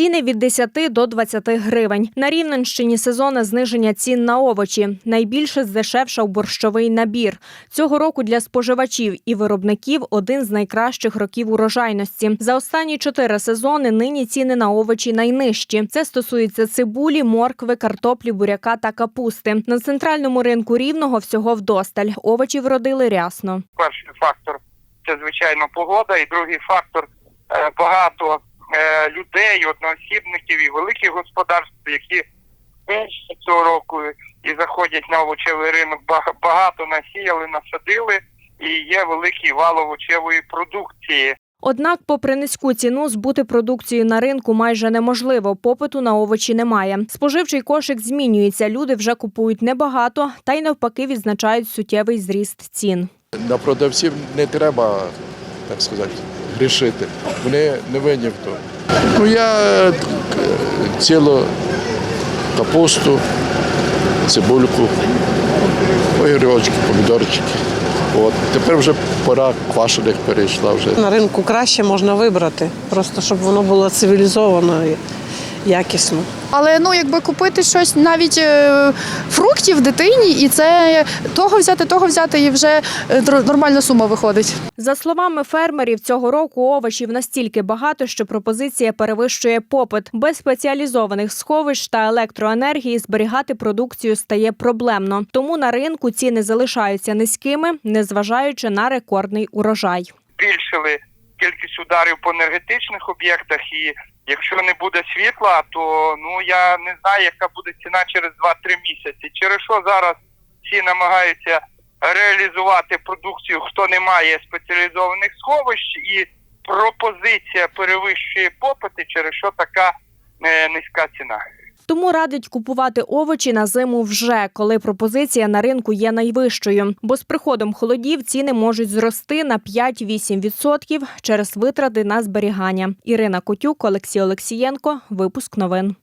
Ціни від 10 до 20 гривень. На Рівненщині сезонне зниження цін на овочі. Найбільше здешевшав борщовий набір. Цього року для споживачів і виробників один з найкращих років урожайності. За останні чотири сезони нині ціни на овочі найнижчі. Це стосується цибулі, моркви, картоплі, буряка та капусти. На центральному ринку рівного всього вдосталь. Овочі вродили рясно. перший фактор це звичайно погода, і другий фактор е, багато людей, одноосібників і великих господарств, які вперше цього року і заходять на овочевий ринок, бага- багато насіяли, насадили, і є великий вал овочевої продукції. Однак, попри низьку ціну, збути продукцію на ринку майже неможливо. Попиту на овочі немає. Споживчий кошик змінюється. Люди вже купують небагато, та й навпаки відзначають суттєвий зріст цін. На продавців не треба, так сказати, грішити. Вони не винні в тому. Ну, я е, цілу капусту, цибульку, огірочки, помідорчики. От. Тепер вже пора квашених перейшла вже. На ринку краще можна вибрати, просто щоб воно було цивілізовано і якісно. Але ну, якби купити щось навіть е, фруктів дитині, і це того взяти, того взяти, і вже е, др- нормальна сума виходить. За словами фермерів, цього року овочів настільки багато, що пропозиція перевищує попит. Без спеціалізованих сховищ та електроенергії зберігати продукцію стає проблемно. Тому на ринку ціни залишаються низькими, незважаючи на рекордний урожай. збільшили кількість ударів по енергетичних об'єктах, і якщо не буде світла, то ну я не знаю, яка буде ціна через 2-3 місяці. Через що зараз всі намагаються реалізувати продукцію, хто не має спеціалізованих сховищ, і пропозиція перевищує попит, і через що така е, низька ціна. Тому радить купувати овочі на зиму вже, коли пропозиція на ринку є найвищою. Бо з приходом холодів ціни можуть зрости на 5-8% через витрати на зберігання. Ірина Котюк, Олексій Олексієнко. Випуск новин.